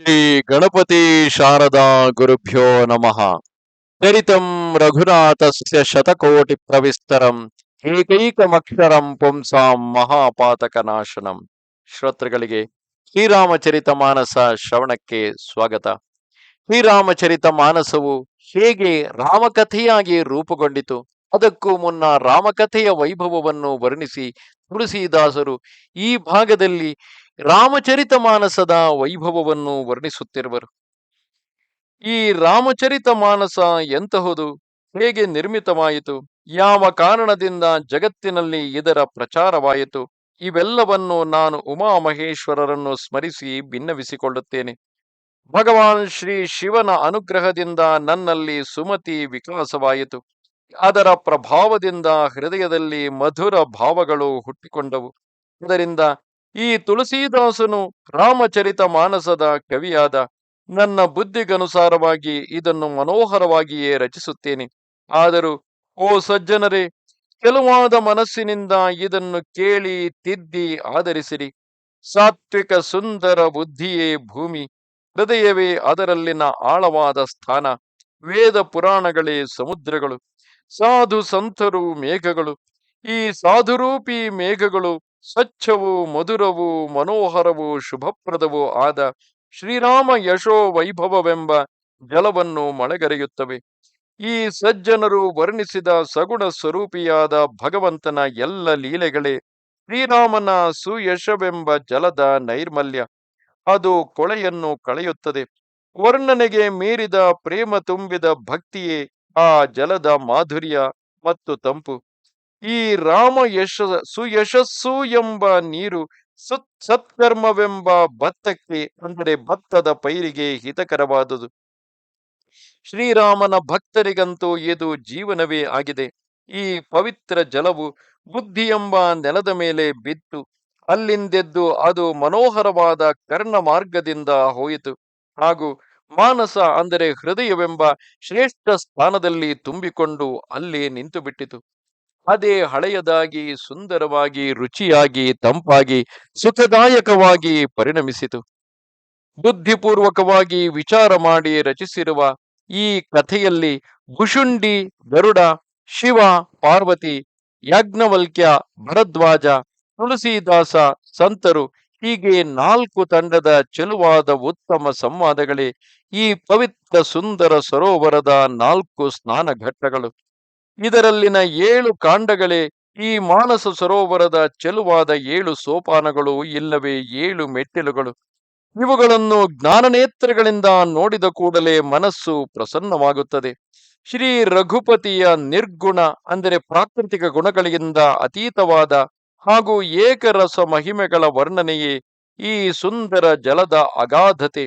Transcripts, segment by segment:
ಶ್ರೀ ಗಣಪತಿ ಶಾರದಾ ಗುರುಭ್ಯೋ ನಮಃ. ಚರಿತಂ ರಘುನಾಥಸ್ಯ ಶತಕೋಟಿ ಪ್ರವಿಸ್ತರಂ ಏಕೈಕಮಕ್ಷರಂ ಪುಂಸಾಂ ಮಹಾಪಾತಕ ನಾಶನಂ ಶ್ರೋತೃಗಳಿಗೆ ಶ್ರೀರಾಮಚರಿತ ಮಾನಸ ಶ್ರವಣಕ್ಕೆ ಸ್ವಾಗತ. ಶ್ರೀರಾಮಚರಿತ ಮಾನಸವು ಹೇಗೆ ರಾಮಕಥೆಯಾಗಿ ರೂಪುಗೊಂಡಿತು, ಅದಕ್ಕೂ ಮುನ್ನ ರಾಮಕಥೆಯ ವೈಭವವನ್ನು ವರ್ಣಿಸಿ ತುಳಸಿದಾಸರು ಈ ಭಾಗದಲ್ಲಿ ರಾಮಚರಿತ ಮಾನಸದ ವೈಭವವನ್ನು ವರ್ಣಿಸುತ್ತಿರುವರು. ಈ ರಾಮಚರಿತ ಮಾನಸ ಎಂತಹುದು? ಹೇಗೆ ನಿರ್ಮಿತವಾಯಿತು? ಯಾವ ಕಾರಣದಿಂದ ಜಗತ್ತಿನಲ್ಲಿ ಇದರ ಪ್ರಚಾರವಾಯಿತು? ಇವೆಲ್ಲವನ್ನು ನಾನು ಉಮಾಮಹೇಶ್ವರರನ್ನು ಸ್ಮರಿಸಿ ಭಿನ್ನವಿಸಿಕೊಳ್ಳುತ್ತೇನೆ ಭಗವಾನ್ ಶ್ರೀ ಶಿವನ ಅನುಗ್ರಹದಿಂದ ನನ್ನಲ್ಲಿ ಸುಮತಿ ವಿಕಾಸವಾಯಿತು. ಅದರ ಪ್ರಭಾವದಿಂದ ಹೃದಯದಲ್ಲಿ ಮಧುರ ಭಾವಗಳು ಹುಟ್ಟಿಕೊಂಡವು. ಇದರಿಂದ ಈ ತುಳಸೀದಾಸನು ರಾಮಚರಿತ ಮಾನಸದ ಕವಿಯಾದ ನನ್ನ ಬುದ್ಧಿಗನುಸಾರವಾಗಿ ಇದನ್ನು ಮನೋಹರವಾಗಿಯೇ ರಚಿಸುತ್ತೇನೆ. ಆದರೂ, ಓ ಸಜ್ಜನರೇ ಕೆಲವಾದ ಮನಸ್ಸಿನಿಂದ ಇದನ್ನು ಕೇಳಿ ತಿದ್ದಿ ಆಧರಿಸಿರಿ. ಸಾತ್ವಿಕ ಸುಂದರ ಬುದ್ಧಿಯೇ ಭೂಮಿ, ಹೃದಯವೇ ಅದರಲ್ಲಿನ ಆಳವಾದ ಸ್ಥಾನ, ವೇದ ಪುರಾಣಗಳೇ ಸಮುದ್ರಗಳು, ಸಾಧು ಸಂತರು ಮೇಘಗಳು, ಈ ಸಾಧುರೂಪಿ ಮೇಘಗಳು ಸ್ವಚ್ಛವೂ ಮಧುರವೂ, ಮನೋಹರವೂ, ಶುಭಪ್ರದವೂ ಆದ ಶ್ರೀರಾಮ ಯಶೋ ವೈಭವವೆಂಬ ಜಲವನ್ನು ಮಳೆಗರೆಯುತ್ತವೆ. ಈ ಸಜ್ಜನರು ವರ್ಣಿಸಿದ ಸಗುಣ ಸ್ವರೂಪಿಯಾದ ಭಗವಂತನ ಎಲ್ಲ ಲೀಲೆಗಳೇ ಶ್ರೀರಾಮನ ಸುಯಶವೆಂಬ ಜಲದ ನೈರ್ಮಲ್ಯ. ಅದು ಕೊಳೆಯನ್ನು ಕಳೆಯುತ್ತದೆ. ವರ್ಣನೆಗೆ ಮೀರಿದ ಪ್ರೇಮ ತುಂಬಿದ ಭಕ್ತಿಯೇ ಆ ಜಲದ ಮಾಧುರ್ಯ ಮತ್ತು ತಂಪು. ಈ ರಾಮ ಯಶ ಸುಯಶಸ್ಸು ಎಂಬ ನೀರು ಸತ್ ಸತ್ಕರ್ಮವೆಂಬ ಭತ್ತಕ್ಕೆ ಅಂದರೆ ಭತ್ತದ ಪೈರಿಗೆ ಹಿತಕರವಾದುದು. ಶ್ರೀರಾಮನ ಭಕ್ತರಿಗಂತೂ ಇದು ಜೀವನವೇ ಆಗಿದೆ. ಈ ಪವಿತ್ರ ಜಲವು ಬುದ್ಧಿ ಎಂಬ ನೆಲದ ಮೇಲೆ ಬಿತ್ತು. ಅಲ್ಲಿಂದೆದ್ದು ಅದು ಮನೋಹರವಾದ ಕರ್ಣ ಮಾರ್ಗದಿಂದ ಹೋಯಿತು. ಹಾಗೂ ಮಾನಸ ಅಂದರೆ ಹೃದಯವೆಂಬ ಶ್ರೇಷ್ಠ ಸ್ಥಾನದಲ್ಲಿ ತುಂಬಿಕೊಂಡು ಅಲ್ಲಿ ನಿಂತು ಬಿಟ್ಟಿತು ಅದೇ ಹಳೆಯದಾಗಿ, ಸುಂದರವಾಗಿ, ರುಚಿಯಾಗಿ, ತಂಪಾಗಿ, ಸುಖದಾಯಕವಾಗಿ ಪರಿಣಮಿಸಿತು. ಬುದ್ಧಿಪೂರ್ವಕವಾಗಿ ವಿಚಾರ ಮಾಡಿ ರಚಿಸಿರುವ ಈ ಕಥೆಯಲ್ಲಿ ಭುಷುಂಡಿ, ಗರುಡ, ಶಿವ, ಪಾರ್ವತಿ, ಯಾಜ್ಞವಲ್ಕ್ಯ, ಭರದ್ವಾಜ, ತುಳಸಿದಾಸ ಸಂತರು ಹೀಗೆ ನಾಲ್ಕು ತಂಡದ ಚೆಲುವಾದ ಉತ್ತಮ ಸಂವಾದಗಳೇ ಈ ಪವಿತ್ರ ಸುಂದರ ಸರೋವರದ ನಾಲ್ಕು ಸ್ನಾನ ಘಟ್ಟಗಳು ಇದರಲ್ಲಿನ ಏಳು ಕಾಂಡಗಳೇ ಈ ಮಾನಸ ಸರೋವರದ ಚೆಲುವಾದ ಏಳು ಸೋಪಾನಗಳು ಇಲ್ಲವೇ ಏಳು ಮೆಟ್ಟಿಲುಗಳು. ಇವುಗಳನ್ನು ಜ್ಞಾನನೇತ್ರಗಳಿಂದ ನೋಡಿದ ಕೂಡಲೇ ಮನಸ್ಸು ಪ್ರಸನ್ನವಾಗುತ್ತದೆ. ಶ್ರೀ ರಘುಪತಿಯ ನಿರ್ಗುಣ ಅಂದರೆ ಪ್ರಾಕೃತಿಕ ಗುಣಗಳಿಂದ ಅತೀತವಾದ ಹಾಗೂ ಏಕರಸ ಮಹಿಮೆಗಳ ವರ್ಣನೆಯೇ ಈ ಸುಂದರ ಜಲದ ಅಗಾಧತೆ.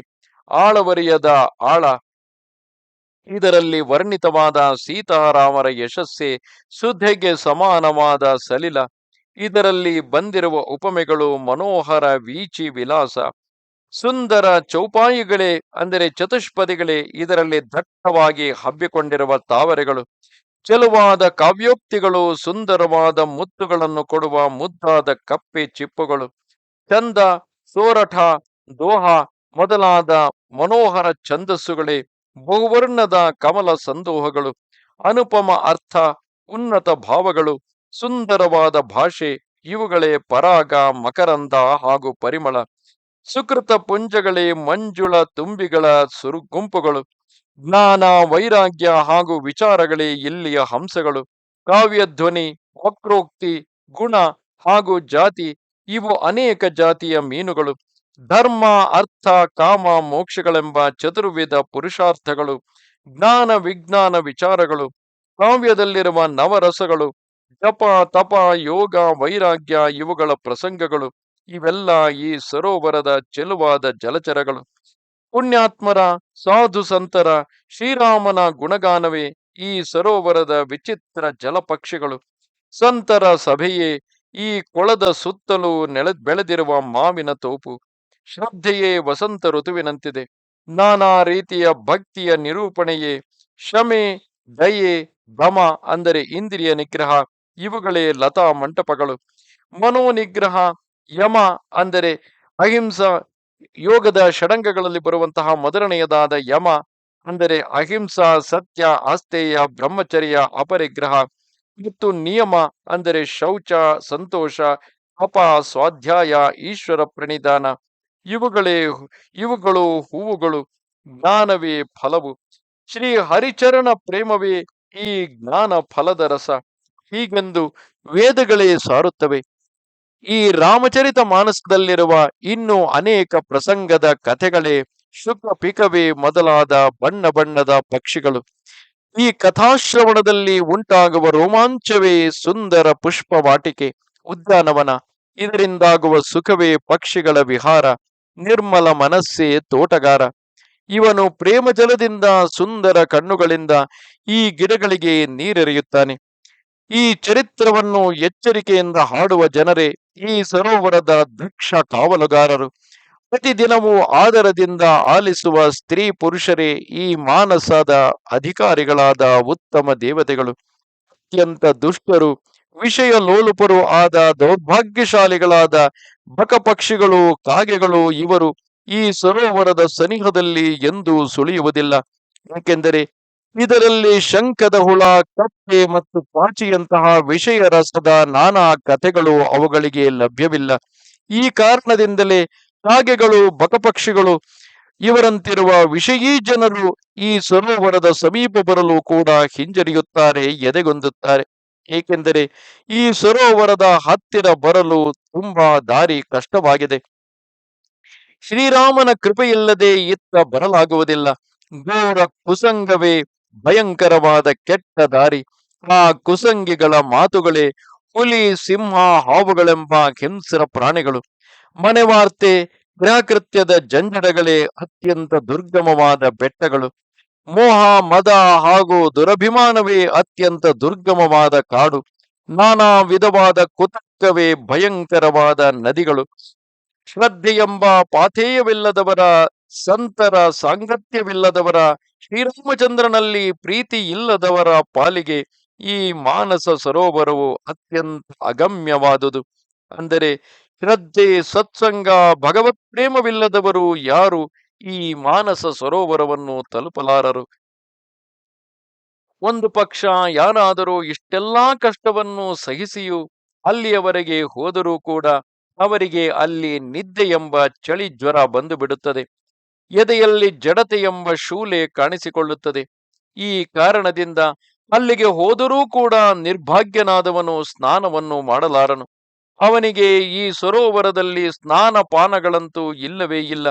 ಆಳವರಿಯದ ಆಳ ಇದರಲ್ಲಿ ವರ್ಣಿತವಾದ ಸೀತಾರಾಮರ ಯಶಸ್ಸೇ ಸುಧೆಗೆ ಸಮಾನವಾದ ಸಲಿಲ. ಇದರಲ್ಲಿ ಬಂದಿರುವ ಉಪಮೆಗಳು ಮನೋಹರ, ವೀಚಿ, ವಿಲಾಸ. ಸುಂದರ ಚೌಪಾಯಿಗಳೇ ಅಂದರೆ ಚತುಷ್ಪದಿಗಳೇ ಇದರಲ್ಲಿ ದಟ್ಟವಾಗಿ ಹಬ್ಬಿಕೊಂಡಿರುವ ತಾವರೆಗಳು. ಚೆಲುವಾದ ಕಾವ್ಯೋಕ್ತಿಗಳು ಸುಂದರವಾದ ಮುತ್ತುಗಳನ್ನು ಕೊಡುವ ಮುದ್ದಾದ ಕಪ್ಪೆ ಚಿಪ್ಪುಗಳು. ಚಂದ ಸೋರಠ, ದೋಹ ಮೊದಲಾದ ಮನೋಹರ ಛಂದಸ್ಸುಗಳೇ ಬಹುವರ್ಣದ ಕಮಲ ಸಂದೋಹಗಳು, ಅನುಪಮ ಅರ್ಥ, ಉನ್ನತ ಭಾವಗಳು, ಸುಂದರವಾದ ಭಾಷೆ, ಇವುಗಳೇ ಪರಾಗ, ಮಕರಂದ ಹಾಗೂ ಪರಿಮಳ. ಸುಕೃತ ಪುಂಜಗಳೇ ಮಂಜುಳ ತುಂಬಿಗಳ ಸುರುಗುಂಪುಗಳು. ಜ್ಞಾನ, ವೈರಾಗ್ಯ ಹಾಗೂ ವಿಚಾರಗಳೇ ಇಲ್ಲಿಯ ಹಂಸಗಳು. ಕಾವ್ಯಧ್ವನಿ ವಕ್ರೋಕ್ತಿ, ಗುಣ ಹಾಗೂ ಜಾತಿ ಇವು ಅನೇಕ ಜಾತಿಯ ಮೀನುಗಳು. ಧರ್ಮ, ಅರ್ಥ, ಕಾಮ, ಮೋಕ್ಷಗಳೆಂಬ ಚತುರ್ವಿಧ ಪುರುಷಾರ್ಥಗಳು, ಜ್ಞಾನ, ವಿಜ್ಞಾನ ವಿಚಾರಗಳು, ಕಾವ್ಯದಲ್ಲಿರುವ ನವರಸಗಳು, ಜಪ, ತಪ, ಯೋಗ, ವೈರಾಗ್ಯ ಇವುಗಳ ಪ್ರಸಂಗಗಳು, ಇವೆಲ್ಲ ಈ ಸರೋವರದ ಚೆಲುವಾದ ಜಲಚರಗಳು. ಪುಣ್ಯಾತ್ಮರ, ಸಾಧು ಸಂತರ, ಶ್ರೀರಾಮನ ಗುಣಗಾನವೇ ಈ ಸರೋವರದ ವಿಚಿತ್ರ ಜಲಪಕ್ಷಿಗಳು. ಸಂತರ ಸಭೆಯೇ ಈ ಕೊಳದ ಸುತ್ತಲೂ ನೆಳೆ ಬೆಳೆದಿರುವ ಮಾವಿನ ತೋಪು. ಶ್ರದ್ಧೆಯೇ ವಸಂತ ಋತುವಿನಂತಿದೆ. ನಾನಾ ರೀತಿಯ ಭಕ್ತಿಯ ನಿರೂಪಣೆಯೇ, ಶಮೆ, ದಯೆ ಭ್ರಮ ಅಂದರೆ ಇಂದ್ರಿಯ ನಿಗ್ರಹ, ಇವುಗಳೇ ಲತಾ ಮಂಟಪಗಳು. ಮನೋನಿಗ್ರಹ, ಯಮ ಅಂದರೆ ಅಹಿಂಸಾ, ಯೋಗದ ಷಡಂಗಗಳಲ್ಲಿ ಬರುವಂತಹ ಮೊದಲನೆಯದಾದ ಯಮ ಅಂದರೆ ಅಹಿಂಸಾ, ಸತ್ಯ ಆಸ್ತೇಯ ಬ್ರಹ್ಮಚರ್ಯ, ಅಪರಿಗ್ರಹ ಮತ್ತು ನಿಯಮ ಅಂದರೆ ಶೌಚ, ಸಂತೋಷ ಅಪ ಸ್ವಾಧ್ಯಾಯ, ಈಶ್ವರ ಪ್ರಣಿಧಾನ. ಇವುಗಳೇ ಇವುಗಳು ಹೂವುಗಳು, ಜ್ಞಾನವೇ ಫಲವು. ಶ್ರೀ ಹರಿಚರಣ ಪ್ರೇಮವೇ ಈ ಜ್ಞಾನ ಫಲದ ರಸ. ಹೀಗೆಂದು ವೇದಗಳೇ ಸಾರುತ್ತವೆ. ಈ ರಾಮಚರಿತ ಮಾನಸದಲ್ಲಿರುವ ಇನ್ನು ಅನೇಕ ಪ್ರಸಂಗದ ಕಥೆಗಳೇ ಶುಕ ಪಿಕವೇ ಮೊದಲಾದ ಬಣ್ಣ ಬಣ್ಣದ ಪಕ್ಷಿಗಳು. ಈ ಕಥಾಶ್ರವಣದಲ್ಲಿ ಉಂಟಾಗುವ ರೋಮಾಂಚವೇ ಸುಂದರ ಪುಷ್ಪ ವಾಟಿಕೆ ಉದ್ಯಾನವನ. ಇದರಿಂದಾಗುವ ಸುಖವೇ ಪಕ್ಷಿಗಳ ವಿಹಾರ. ನಿರ್ಮಲ ಮನಸ್ಸೇ ತೋಟಗಾರ. ಇವನು ಪ್ರೇಮಜಲದಿಂದ ಸುಂದರ ಕಣ್ಣುಗಳಿಂದ ಈ ಗಿಡಗಳಿಗೆ ನೀರೆರೆಯುತ್ತಾನೆ. ಈ ಚರಿತ್ರವನ್ನು ಎಚ್ಚರಿಕೆಯಿಂದ ಹಾಡುವ ಜನರೇ ಈ ಸರೋವರದ ದಕ್ಷ ಕಾವಲುಗಾರರು. ಪ್ರತಿದಿನವೂ ಆದರದಿಂದ ಆಲಿಸುವ ಸ್ತ್ರೀ ಪುರುಷರೇ ಈ ಮಾನಸದ ಅಧಿಕಾರಿಗಳಾದ ಉತ್ತಮ ದೇವತೆಗಳು. ಅತ್ಯಂತ ದುಷ್ಟರು. ವಿಷಯ ಲೋಲುಪರು ಆದ ದೌರ್ಭಾಗ್ಯಶಾಲಿಗಳಾದ ಬಕಪಕ್ಷಿಗಳು ಕಾಗೆಗಳು ಇವರು ಈ ಸರೋವರದ ಸನಿಹದಲ್ಲಿ ಎಂದು ಸುಳಿಯುವುದಿಲ್ಲ. ಏಕೆಂದರೆ ಇದರಲ್ಲಿ ಶಂಕದ ಹುಳ, ಕಪ್ಪೆ ಮತ್ತು ಪಾಚಿಯಂತಹ ವಿಷಯ ರಸದ ನಾನಾ ಕಥೆಗಳು ಅವುಗಳಿಗೆ ಲಭ್ಯವಿಲ್ಲ. ಈ ಕಾರಣದಿಂದಲೇ ಕಾಗೆಗಳು ಬಕಪಕ್ಷಿಗಳು ಇವರಂತಿರುವ ವಿಷಯೀ ಜನರು ಈ ಸರೋವರದ ಸಮೀಪ ಬರಲು ಕೂಡ ಹಿಂಜರಿಯುತ್ತಾರೆ, ಎದೆಗೊಂದುತ್ತಾರೆ. ಏಕೆಂದರೆ ಈ ಸರೋವರದ ಹತ್ತಿರ ಬರಲು ತುಂಬಾ ದಾರಿ ಕಷ್ಟವಾಗಿದೆ. ಶ್ರೀರಾಮನ ಕೃಪೆಯಿಲ್ಲದೆ ಇತ್ತ ಬರಲಾಗುವುದಿಲ್ಲ. ಘೋರ ಕುಸಂಗವೇ ಭಯಂಕರವಾದ ಕೆಟ್ಟ ದಾರಿ. ಆ ಕುಸಂಗಿಗಳ ಮಾತುಗಳೇ ಹುಲಿ, ಸಿಂಹ, ಹಾವುಗಳೆಂಬ ಹಿಂಸರ ಪ್ರಾಣಿಗಳು. ಮನೆವಾರ್ತೆ ಗೃಹಕೃತ್ಯದ ಜಂಜಡಗಳೇ ಅತ್ಯಂತ ದುರ್ಗಮವಾದ ಬೆಟ್ಟಗಳು. ಮೋಹ, ಮದ ಹಾಗೂ ದುರಭಿಮಾನವೇ ಅತ್ಯಂತ ದುರ್ಗಮವಾದ ಕಾಡು. ನಾನಾ ವಿಧವಾದ ಕುತಕ್ಕವೇ ಭಯಂಕರವಾದ ನದಿಗಳು. ಶ್ರದ್ಧೆಯೆಂಬ ಪಾಥೇಯವಿಲ್ಲದವರ ಸಂತರ ಸಾಂಗತ್ಯವಿಲ್ಲದವರ ಶ್ರೀರಾಮಚಂದ್ರನಲ್ಲಿ ಪ್ರೀತಿ ಇಲ್ಲದವರ ಪಾಲಿಗೆ ಈ ಮಾನಸ ಸರೋವರವು ಅತ್ಯಂತ ಅಗಮ್ಯವಾದುದು. ಅಂದರೆ ಶ್ರದ್ಧೆ, ಸತ್ಸಂಗ, ಭಗವತ್ ಪ್ರೇಮವಿಲ್ಲದವರು ಯಾರು ಈ ಮಾನಸ ಸರೋವರವನ್ನು ತಲುಪಲಾರರು. ಒಂದು ಪಕ್ಷ ಯಾರಾದರೂ ಇಷ್ಟೆಲ್ಲಾ ಕಷ್ಟವನ್ನು ಸಹಿಸಿಯೂ ಅಲ್ಲಿಯವರೆಗೆ ಹೋದರೂ ಕೂಡ ಅವರಿಗೆ ಅಲ್ಲಿ ನಿದ್ದೆ ಎಂಬ ಚಳಿ ಜ್ವರ ಬಂದು ಬಿಡುತ್ತದೆ ಎದೆಯಲ್ಲಿ ಜಡತೆ ಎಂಬ ಶೂಲೆ ಕಾಣಿಸಿಕೊಳ್ಳುತ್ತದೆ. ಈ ಕಾರಣದಿಂದ ಅಲ್ಲಿಗೆ ಹೋದರೂ ಕೂಡ ನಿರ್ಭಾಗ್ಯನಾದವನು ಸ್ನಾನವನ್ನು ಮಾಡಲಾರನು. ಅವನಿಗೆ ಈ ಸರೋವರದಲ್ಲಿ ಸ್ನಾನ ಪಾನಗಳಂತೂ ಇಲ್ಲವೇ ಇಲ್ಲ.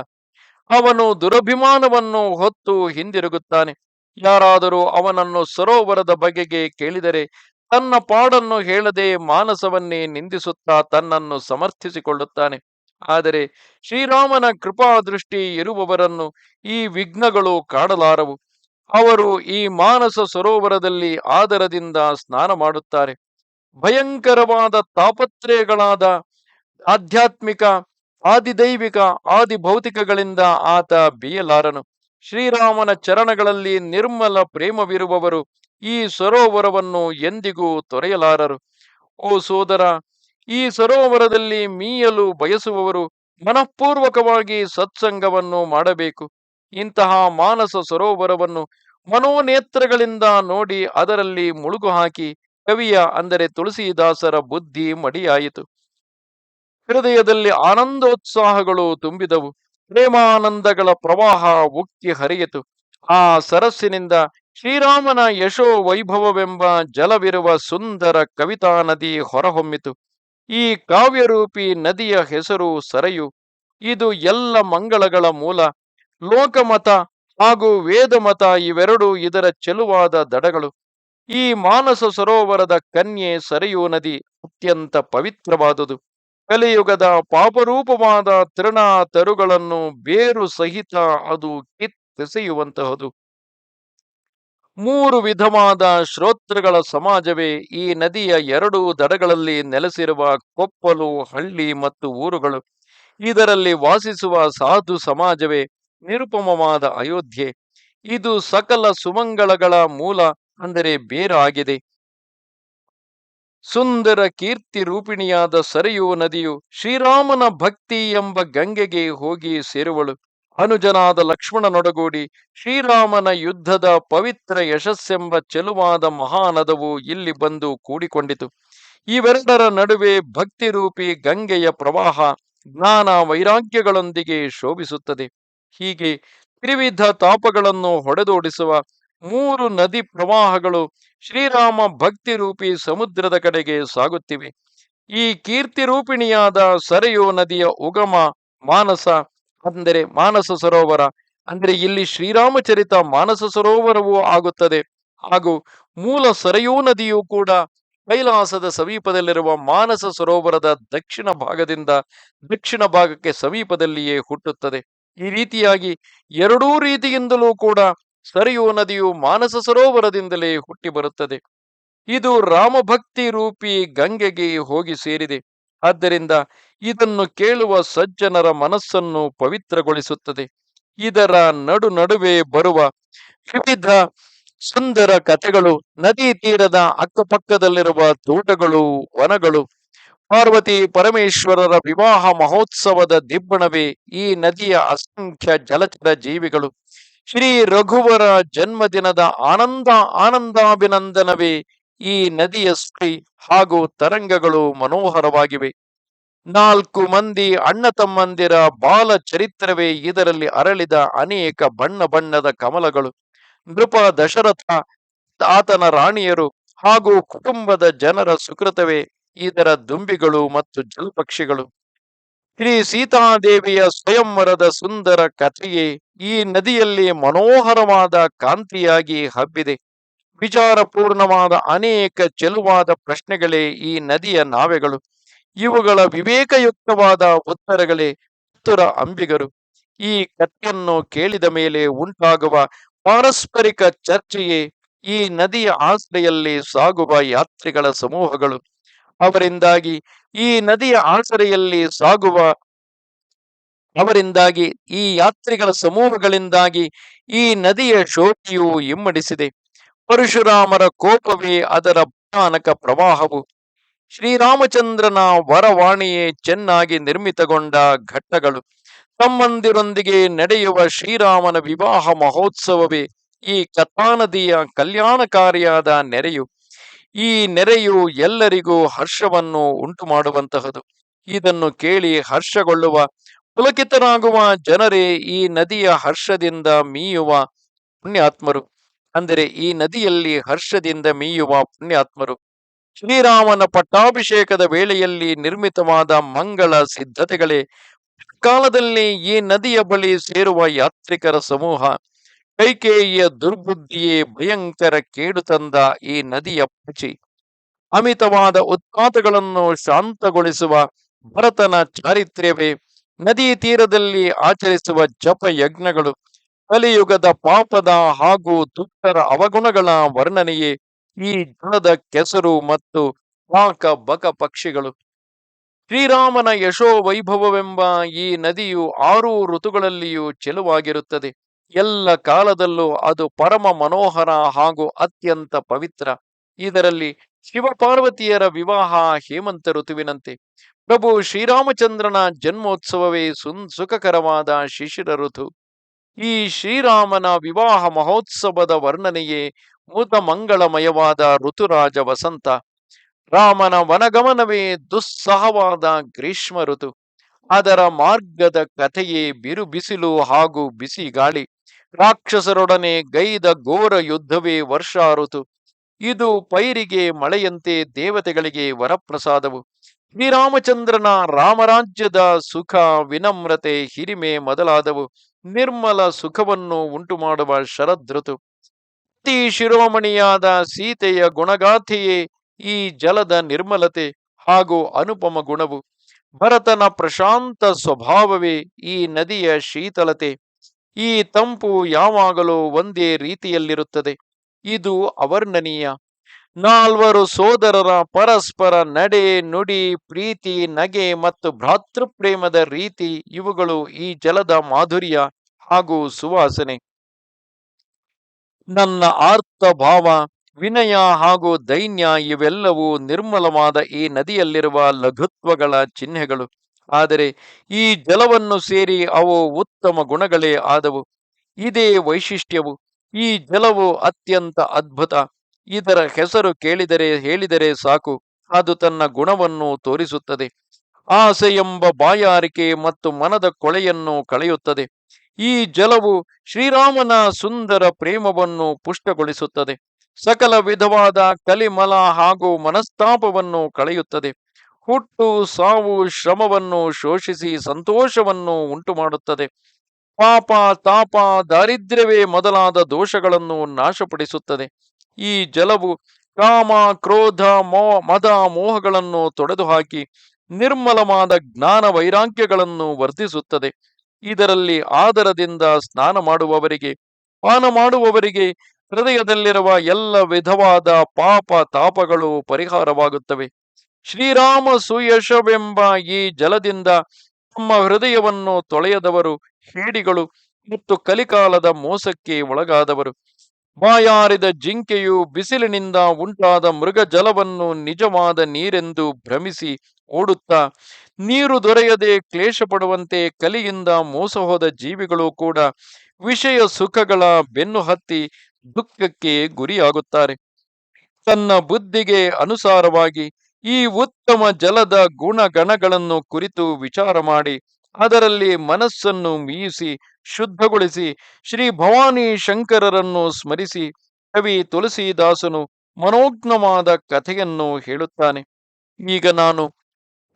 ಅವನು ದುರಭಿಮಾನವನ್ನು ಹೊತ್ತು ಹಿಂದಿರುಗುತ್ತಾನೆ. ಯಾರಾದರೂ ಅವನನ್ನು ಸರೋವರದ ಬಗೆಗೆ ಕೇಳಿದರೆ ತನ್ನ ಪಾಡನ್ನು ಹೇಳದೆ ಮಾನಸವನ್ನೇ ನಿಂದಿಸುತ್ತಾ ತನ್ನನ್ನು ಸಮರ್ಥಿಸಿಕೊಳ್ಳುತ್ತಾನೆ. ಆದರೆ ಶ್ರೀರಾಮನ ಕೃಪಾ ದೃಷ್ಟಿ ಇರುವವರನ್ನು ಈ ವಿಘ್ನಗಳು ಕಾಡಲಾರವು ಅವರು ಈ ಮಾನಸ ಸರೋವರದಲ್ಲಿ ಆದರದಿಂದ ಸ್ನಾನ ಮಾಡುತ್ತಾರೆ. ಭಯಂಕರವಾದ ತಾಪತ್ರಯಗಳಾದ ಆಧ್ಯಾತ್ಮಿಕ ಆದಿದೈವಿಕ ಆದಿ ಭೌತಿಕಗಳಿಂದ ಆತ ಬೀಯಲಾರನು. ಶ್ರೀರಾಮನ ಚರಣಗಳಲ್ಲಿ ನಿರ್ಮಲ ಪ್ರೇಮವಿರುವವರು ಈ ಸರೋವರವನ್ನು ಎಂದಿಗೂ ತೊರೆಯಲಾರರು. ಓ ಸೋದರ, ಈ ಸರೋವರದಲ್ಲಿ ಮೀಯಲು ಬಯಸುವವರು ಮನಃಪೂರ್ವಕವಾಗಿ ಸತ್ಸಂಗವನ್ನು ಮಾಡಬೇಕು. ಇಂತಹ ಮಾನಸ ಸರೋವರವನ್ನು ಮನೋನೇತ್ರಗಳಿಂದ ನೋಡಿ ಅದರಲ್ಲಿ ಮುಳುಗು ಹಾಕಿ ಕವಿಯ ಅಂದರೆ ತುಳಸಿದಾಸರ ಬುದ್ಧಿ ಮಡಿಯಾಯಿತು. ಹೃದಯದಲ್ಲಿ ಆನಂದೋತ್ಸಾಹಗಳು ತುಂಬಿದವು. ಪ್ರೇಮಾನಂದಗಳ ಪ್ರವಾಹ ಉಕ್ಕಿ ಹರಿಯಿತು. ಆ ಸರಸ್ಸಿನಿಂದ ಶ್ರೀರಾಮನ ಯಶೋ ವೈಭವವೆಂಬ ಜಲವಿರುವ ಸುಂದರ ಕವಿತಾ ನದಿ ಹೊರಹೊಮ್ಮಿತು. ಈ ಕಾವ್ಯರೂಪಿ ನದಿಯ ಹೆಸರು ಸರಯು. ಇದು ಎಲ್ಲ ಮಂಗಳಗಳ ಮೂಲ. ಲೋಕಮತ ಹಾಗೂ ವೇದಮತ ಇವೆರಡೂ ಇದರ ಚೆಲುವಾದ ದಡಗಳು. ಈ ಮಾನಸ ಸರೋವರದ ಕನ್ಯೆ ಸರಯು ನದಿ ಅತ್ಯಂತ ಪವಿತ್ರವಾದುದು. ಕಲಿಯುಗದ ಪಾಪರೂಪವಾದ ತೃಣ ತರುಗಳನ್ನು ಬೇರು ಸಹಿತ ಅದು ಕಿತ್ತೆಸೆಯುವಂತಹದು. ಮೂರು ವಿಧವಾದ ಶ್ರೋತೃಗಳ ಸಮಾಜವೇ ಈ ನದಿಯ ಎರಡು ದಡಗಳಲ್ಲಿ ನೆಲೆಸಿರುವ ಕೊಪ್ಪಲು, ಹಳ್ಳಿ ಮತ್ತು ಊರುಗಳು. ಇದರಲ್ಲಿ ವಾಸಿಸುವ ಸಾಧು ಸಮಾಜವೇ ನಿರುಪಮವಾದ ಅಯೋಧ್ಯೆ. ಇದು ಸಕಲ ಸುಮಂಗಳಗಳ ಮೂಲ, ಅಂದರೆ ಬೇರಾಗಿದೆ. ಸುಂದರ ಕೀರ್ತಿ ರೂಪಿಣಿಯಾದ ಸರಿಯು ನದಿಯು ಶ್ರೀರಾಮನ ಭಕ್ತಿ ಎಂಬ ಗಂಗೆಗೆ ಹೋಗಿ ಸೇರುವಳು. ಅನುಜನಾದ ಲಕ್ಷ್ಮಣನೊಡಗೂಡಿ ಶ್ರೀರಾಮನ ಯುದ್ಧದ ಪವಿತ್ರ ಯಶಸ್ಸೆಂಬ ಚೆಲುವಾದ ಮಹಾನದವು ಇಲ್ಲಿ ಬಂದು ಕೂಡಿಕೊಂಡಿತು. ಇವೆರಡರ ನಡುವೆ ಭಕ್ತಿರೂಪಿ ಗಂಗೆಯ ಪ್ರವಾಹ ಜ್ಞಾನ ವೈರಾಗ್ಯಗಳೊಂದಿಗೆ ಶೋಭಿಸುತ್ತದೆ. ಹೀಗೆ ತ್ರಿವಿಧ ತಾಪಗಳನ್ನು ಹೊಡೆದೋಡಿಸುವ ಮೂರು ನದಿ ಪ್ರವಾಹಗಳು ಶ್ರೀರಾಮ ಭಕ್ತಿ ರೂಪಿ ಸಮುದ್ರದ ಕಡೆಗೆ ಸಾಗುತ್ತಿವೆ. ಈ ಕೀರ್ತಿ ರೂಪಿಣಿಯಾದ ಸರಯೋ ನದಿಯ ಉಗಮ ಮಾನಸ, ಅಂದರೆ ಮಾನಸ ಸರೋವರ, ಅಂದರೆ ಇಲ್ಲಿ ಶ್ರೀರಾಮಚರಿತ ಮಾನಸ ಸರೋವರವೂ ಆಗುತ್ತದೆ. ಹಾಗೂ ಮೂಲ ಸರಯೋ ನದಿಯೂ ಕೂಡ ಕೈಲಾಸದ ಸಮೀಪದಲ್ಲಿರುವ ಮಾನಸ ಸರೋವರದ ದಕ್ಷಿಣ ಭಾಗದಿಂದ ದಕ್ಷಿಣ ಭಾಗಕ್ಕೆ ಸಮೀಪದಲ್ಲಿಯೇ ಹುಟ್ಟುತ್ತದೆ. ಈ ರೀತಿಯಾಗಿ ಎರಡೂ ರೀತಿಯಿಂದಲೂ ಕೂಡ ಸರಿಯು ನದಿಯು ಮಾನಸ ಸರೋವರದಿಂದಲೇ ಹುಟ್ಟಿ ಬರುತ್ತದೆ. ಇದು ರಾಮಭಕ್ತಿ ರೂಪಿ ಗಂಗೆಗೆ ಹೋಗಿ ಸೇರಿದೆ. ಆದ್ದರಿಂದ ಇದನ್ನು ಕೇಳುವ ಸಜ್ಜನರ ಮನಸ್ಸನ್ನು ಪವಿತ್ರಗೊಳಿಸುತ್ತದೆ. ಇದರ ನಡು ನಡುವೆ ಬರುವ ವಿವಿಧ ಸುಂದರ ಕಥೆಗಳು, ನದಿ ತೀರದ ಅಕ್ಕಪಕ್ಕದಲ್ಲಿರುವ ತೋಟಗಳು, ವನಗಳು, ಪಾರ್ವತಿ ಪರಮೇಶ್ವರರ ವಿವಾಹ ಮಹೋತ್ಸವದ ದಿಬ್ಬಣವೇ ಈ ನದಿಯ ಅಸಂಖ್ಯ ಜಲಚರ ಜೀವಿಗಳು. ಶ್ರೀ ರಘುವರ ಜನ್ಮದಿನದ ಆನಂದ ಆನಂದಾಭಿನಂದನವೇ ಈ ನದಿಯ ಸ್ತ್ರೀ ಹಾಗೂ ತರಂಗಗಳು ಮನೋಹರವಾಗಿವೆ. ನಾಲ್ಕು ಮಂದಿ ಅಣ್ಣ ತಮ್ಮಂದಿರ ಬಾಲ ಚರಿತ್ರವೇ ಇದರಲ್ಲಿ ಅರಳಿದ ಅನೇಕ ಬಣ್ಣ ಬಣ್ಣದ ಕಮಲಗಳು. ನೃಪ ದಶರಥ ಆತನ ರಾಣಿಯರು ಹಾಗೂ ಕುಟುಂಬದ ಜನರ ಸುಕೃತವೇ ಇದರ ದುಂಬಿಗಳು ಮತ್ತು ಜಲಪಕ್ಷಿಗಳು. ಶ್ರೀ ಸೀತಾದೇವಿಯ ಸ್ವಯಂವರದ ಸುಂದರ ಕಥೆಯೇ ಈ ನದಿಯಲ್ಲಿ ಮನೋಹರವಾದ ಕಾಂತಿಯಾಗಿ ಹಬ್ಬಿದೆ. ವಿಚಾರಪೂರ್ಣವಾದ ಅನೇಕ ಚೆಲುವಾದ ಪ್ರಶ್ನೆಗಳೇ ಈ ನದಿಯ ನಾವೆಗಳು. ಇವುಗಳ ವಿವೇಕಯುಕ್ತವಾದ ಉತ್ತರಗಳೇ ಉತ್ತರ ಅಂಬಿಗರು. ಈ ಕಥೆಯನ್ನು ಕೇಳಿದ ಮೇಲೆ ಉಂಟಾಗುವ ಪಾರಸ್ಪರಿಕ ಚರ್ಚೆಯೇ ಈ ನದಿಯ ಆಸರೆಯಲ್ಲಿ ಸಾಗುವ ಯಾತ್ರಿಗಳ ಸಮೂಹಗಳು. ಅವರಿಂದಾಗಿ ಈ ನದಿಯ ಆಸರೆಯಲ್ಲಿ ಸಾಗುವ ಅವರಿಂದಾಗಿ, ಈ ಯಾತ್ರಿಗಳ ಸಮೂಹಗಳಿಂದಾಗಿ ಈ ನದಿಯ ಶೋಕಿಯು ಇಮ್ಮಡಿಸಿದೆ. ಪರಶುರಾಮರ ಕೋಪವೇ ಅದರ ಭಯಾನಕ ಪ್ರವಾಹವು. ಶ್ರೀರಾಮಚಂದ್ರನ ವರವಾಣಿಯೇ ಚೆನ್ನಾಗಿ ನಿರ್ಮಿತಗೊಂಡ ಘಟ್ಟಗಳು. ತಮ್ಮಂದಿರೊಂದಿಗೆ ನಡೆಯುವ ಶ್ರೀರಾಮನ ವಿವಾಹ ಮಹೋತ್ಸವವೇ ಈ ಕಥಾನದಿಯ ಕಲ್ಯಾಣಕಾರಿಯಾದ ನೆರೆಯು. ಈ ನೆರೆಯು ಎಲ್ಲರಿಗೂ ಹರ್ಷವನ್ನು ಉಂಟು ಮಾಡುವಂತಹದು ಇದನ್ನು ಕೇಳಿ ಹರ್ಷಗೊಳ್ಳುವ ಪುಲಕಿತರಾಗುವ ಜನರೇ, ಈ ನದಿಯ ಹರ್ಷದಿಂದ ಮೀಯುವ ಪುಣ್ಯಾತ್ಮರು. ಅಂದರೆ, ಈ ನದಿಯಲ್ಲಿ ಹರ್ಷದಿಂದ ಮೀಯುವ ಪುಣ್ಯಾತ್ಮರು. ಶ್ರೀರಾಮನ ಪಟ್ಟಾಭಿಷೇಕದ ವೇಳೆಯಲ್ಲಿ ನಿರ್ಮಿತವಾದ ಮಂಗಳ ಸಿದ್ಧತೆಗಳೇ. ಕಾಲದಲ್ಲಿ ಈ ನದಿಯ ಬಳಿ ಸೇರುವ ಯಾತ್ರಿಕರ ಸಮೂಹ, ಕೈಕೇಯಿಯ ದುರ್ಬುದ್ಧಿಯೇ ಭಯಂಕರ ಕೇಡು ತಂದ ಈ ನದಿಯ ಪಚಿ ಅಮಿತವಾದ ಉತ್ಪಾತಗಳನ್ನು ಶಾಂತಗೊಳಿಸುವ ಭರತನ ಚಾರಿತ್ರ್ಯವೇ. ನದಿ ತೀರದಲ್ಲಿ ಆಚರಿಸುವ ಜಪ ಯಜ್ಞಗಳು ಕಲಿಯುಗದ ಪಾಪದ ಹಾಗೂ ದುಷ್ಟರ ಅವಗುಣಗಳ ವರ್ಣನೆಯೇ ಈ ಜಲದ ಕೆಸರು ಮತ್ತು ಪಾಕ ಬಕ ಪಕ್ಷಿಗಳು. ಶ್ರೀರಾಮನ ಯಶೋ ವೈಭವವೆಂಬ ಈ ನದಿಯು ಆರು ಋತುಗಳಲ್ಲಿಯೂ ಚೆಲುವಾಗಿರುತ್ತದೆ. ಎಲ್ಲ ಕಾಲದಲ್ಲೂ ಅದು ಪರಮ ಮನೋಹರ ಹಾಗೂ ಅತ್ಯಂತ ಪವಿತ್ರ. ಇದರಲ್ಲಿ ಶಿವಪಾರ್ವತಿಯರ ವಿವಾಹ ಹೇಮಂತ ಋತುವಿನಂತೆ. ಪ್ರಭು ಶ್ರೀರಾಮಚಂದ್ರನ ಜನ್ಮೋತ್ಸವವೇ ಸುನ್ ಸುಖಕರವಾದ ಶಿಶಿರ ಋತು. ಈ ಶ್ರೀರಾಮನ ವಿವಾಹ ಮಹೋತ್ಸವದ ವರ್ಣನೆಯೇ ಮುದ ಮಂಗಳಮಯವಾದ ಋತುರಾಜ ವಸಂತ. ರಾಮನ ವನಗಮನವೇ ದುಸ್ಸಹವಾದ ಗ್ರೀಷ್ಮ ಋತು. ಅದರ ಮಾರ್ಗದ ಕಥೆಯೇ ಬಿರು ಬಿಸಿಲು ಹಾಗೂ ಬಿಸಿ ಗಾಳಿ. ರಾಕ್ಷಸರೊಡನೆ ಗೈದ ಘೋರ ಯುದ್ಧವೇ ವರ್ಷ ಋತು. ಇದು ಪೈರಿಗೆ ಮಳೆಯಂತೆ ದೇವತೆಗಳಿಗೆ ವರಪ್ರಸಾದವು. ಶ್ರೀರಾಮಚಂದ್ರನ ರಾಮರಾಜ್ಯದ ಸುಖ ವಿನಮ್ರತೆ ಹಿರಿಮೆ ಮೊದಲಾದವು. ನಿರ್ಮಲ ಸುಖವನ್ನು ಉಂಟು ಮಾಡುವ ಶರದೃತು. ಅತಿ ಶಿರೋಮಣಿಯಾದ ಸೀತೆಯ ಗುಣಗಾಥೆಯೇ ಈ ಜಲದ ನಿರ್ಮಲತೆ ಹಾಗೂ ಅನುಪಮ ಗುಣವು. ಭರತನ ಪ್ರಶಾಂತ ಸ್ವಭಾವವೇ ಈ ನದಿಯ ಶೀತಲತೆ. ಈ ತಂಪು ಯಾವಾಗಲೂ ಒಂದೇ ರೀತಿಯಲ್ಲಿರುತ್ತದೆ. ಇದು ಅವರ್ಣನೀಯ ನಾಲ್ವರು ಸೋದರರ ಪರಸ್ಪರ ನಡೆ, ನುಡಿ, ಪ್ರೀತಿ, ನಗೆ ಮತ್ತು ಭ್ರಾತೃಪ್ರೇಮದ ರೀತಿ ಇವುಗಳು ಈ ಜಲದ ಮಾಧುರ್ಯ ಹಾಗೂ ಸುವಾಸನೆ. ನನ್ನ ಆರ್ಥ ಭಾವ, ವಿನಯ ಹಾಗೂ ದೈನ್ಯ ಇವೆಲ್ಲವೂ ನಿರ್ಮಲವಾದ ಈ ನದಿಯಲ್ಲಿರುವ ಲಘುತ್ವಗಳ ಚಿಹ್ನೆಗಳು. ಆದರೆ ಈ ಜಲವನ್ನು ಸೇರಿ ಅವು ಉತ್ತಮ ಗುಣಗಳೇ ಆದವು. ಇದೇ ವೈಶಿಷ್ಟ್ಯವು. ಈ ಜಲವು ಅತ್ಯಂತ ಅದ್ಭುತ. ಇದರ ಹೆಸರು ಕೇಳಿದರೆ ಹೇಳಿದರೆ ಸಾಕು. ಅದು ತನ್ನ ಗುಣವನ್ನು ತೋರಿಸುತ್ತದೆ. ಆಸೆ ಎಂಬ ಬಾಯಾರಿಕೆ ಮತ್ತು ಮನದ ಕೊಳೆಯನ್ನು ಕಳೆಯುತ್ತದೆ. ಈ ಜಲವು ಶ್ರೀರಾಮನ ಸುಂದರ ಪ್ರೇಮವನ್ನು ಪುಷ್ಟಗೊಳಿಸುತ್ತದೆ. ಸಕಲ ವಿಧವಾದ ಕಲಿಮಲ ಹಾಗೂ ಮನಸ್ತಾಪವನ್ನು ಕಳೆಯುತ್ತದೆ. ಹುಟ್ಟು, ಸಾವು, ಶ್ರಮವನ್ನು ಶೋಷಿಸಿ ಸಂತೋಷವನ್ನು ಉಂಟು ಮಾಡುತ್ತದೆ ಪಾಪ, ತಾಪ, ದಾರಿದ್ರ್ಯವೇ ಮೊದಲಾದ ದೋಷಗಳನ್ನು ನಾಶಪಡಿಸುತ್ತದೆ. ಈ ಜಲವು ಕಾಮ, ಕ್ರೋಧ, ಮೋ, ಮದ, ಮೋಹಗಳನ್ನು ತೊಡೆದುಹಾಕಿ ನಿರ್ಮಲವಾದ ಜ್ಞಾನ ವೈರಾಗ್ಯಗಳನ್ನು ವರ್ಧಿಸುತ್ತದೆ. ಇದರಲ್ಲಿ ಆದರದಿಂದ ಸ್ನಾನ ಮಾಡುವವರಿಗೆ, ಪಾನ ಮಾಡುವವರಿಗೆ ಹೃದಯದಲ್ಲಿರುವ ಎಲ್ಲ ವಿಧವಾದ ಪಾಪ, ತಾಪಗಳು ಪರಿಹಾರವಾಗುತ್ತವೆ. ಶ್ರೀರಾಮ ಸುಯಶವೆಂಬ ಈ ಜಲದಿಂದ ತಮ್ಮ ಹೃದಯವನ್ನು ತೊಳೆಯದವರು ಹೇಡಿಗಳು ಮತ್ತು ಕಲಿಕಾಲದ ಮೋಸಕ್ಕೆ ಒಳಗಾದವರು. ಬಾಯಾರಿದ ಜಿಂಕೆಯು ಬಿಸಿಲಿನಿಂದ ಉಂಟಾದ ಮೃಗ ಜಲವನ್ನು ನಿಜವಾದ ನೀರೆಂದು ಭ್ರಮಿಸಿ ಓಡುತ್ತಾ, ನೀರು ದೊರೆಯದೆ ಕ್ಲೇಶ ಪಡುವಂತೆ ಕಲಿಯಿಂದ ಮೋಸ ಹೋದ ಜೀವಿಗಳು ಕೂಡ ವಿಷಯ ಸುಖಗಳ ಬೆನ್ನು ಹತ್ತಿ ದುಃಖಕ್ಕೆ ಗುರಿಯಾಗುತ್ತಾರೆ. ತನ್ನ ಬುದ್ಧಿಗೆ ಅನುಸಾರವಾಗಿ ಈ ಉತ್ತಮ ಜಲದ ಗುಣಗಣಗಳನ್ನು ಕುರಿತು ವಿಚಾರ ಮಾಡಿ ಅದರಲ್ಲಿ ಮನಸ್ಸನ್ನು ಮೀಯಿಸಿ ಶುದ್ಧಗೊಳಿಸಿ, ಶ್ರೀ ಭವಾನಿ ಶಂಕರರನ್ನು ಸ್ಮರಿಸಿ, ಕವಿ ತುಳಸಿದಾಸನು ಮನೋಜ್ಞವಾದ ಕಥೆಯನ್ನು ಹೇಳುತ್ತಾನೆ. ಈಗ ನಾನು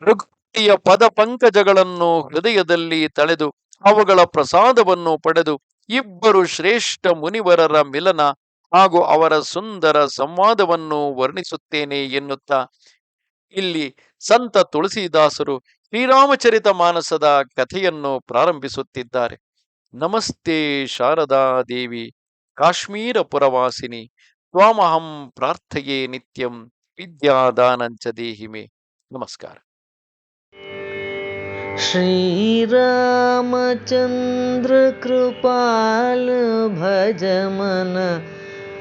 ರಘುಪತಿಯ ಪದ ಪಂಕಜಗಳನ್ನು ಹೃದಯದಲ್ಲಿ ತಳೆದು, ಅವುಗಳ ಪ್ರಸಾದವನ್ನು ಪಡೆದು, ಇಬ್ಬರು ಶ್ರೇಷ್ಠ ಮುನಿವರರ ಮಿಲನ ಹಾಗೂ ಅವರ ಸುಂದರ ಸಂವಾದವನ್ನು ವರ್ಣಿಸುತ್ತೇನೆ ಎನ್ನುತ್ತಾ ಇಲ್ಲಿ ಸಂತ ತುಳಸಿದಾಸರು ಶ್ರೀರಾಮಚರಿತ ಮಾನಸದ ಕಥೆಯನ್ನು ಪ್ರಾರಂಭಿಸುತ್ತಿದ್ದಾರೆ ನಮಸ್ತೆ ಶಾರದಾ ದೇವಿ ಕಾಶ್ಮೀರ ಪುರವಾಸಿನಿ ತ್ವಾಮಹಂ ಪ್ರಾರ್ಥಯೇ ನಿತ್ಯಂ ವಿದ್ಯಾದಾನಂಚ ದೇಹಿಮೆ ನಮಸ್ಕಾರ श्रीरामचन्द्र कृपाल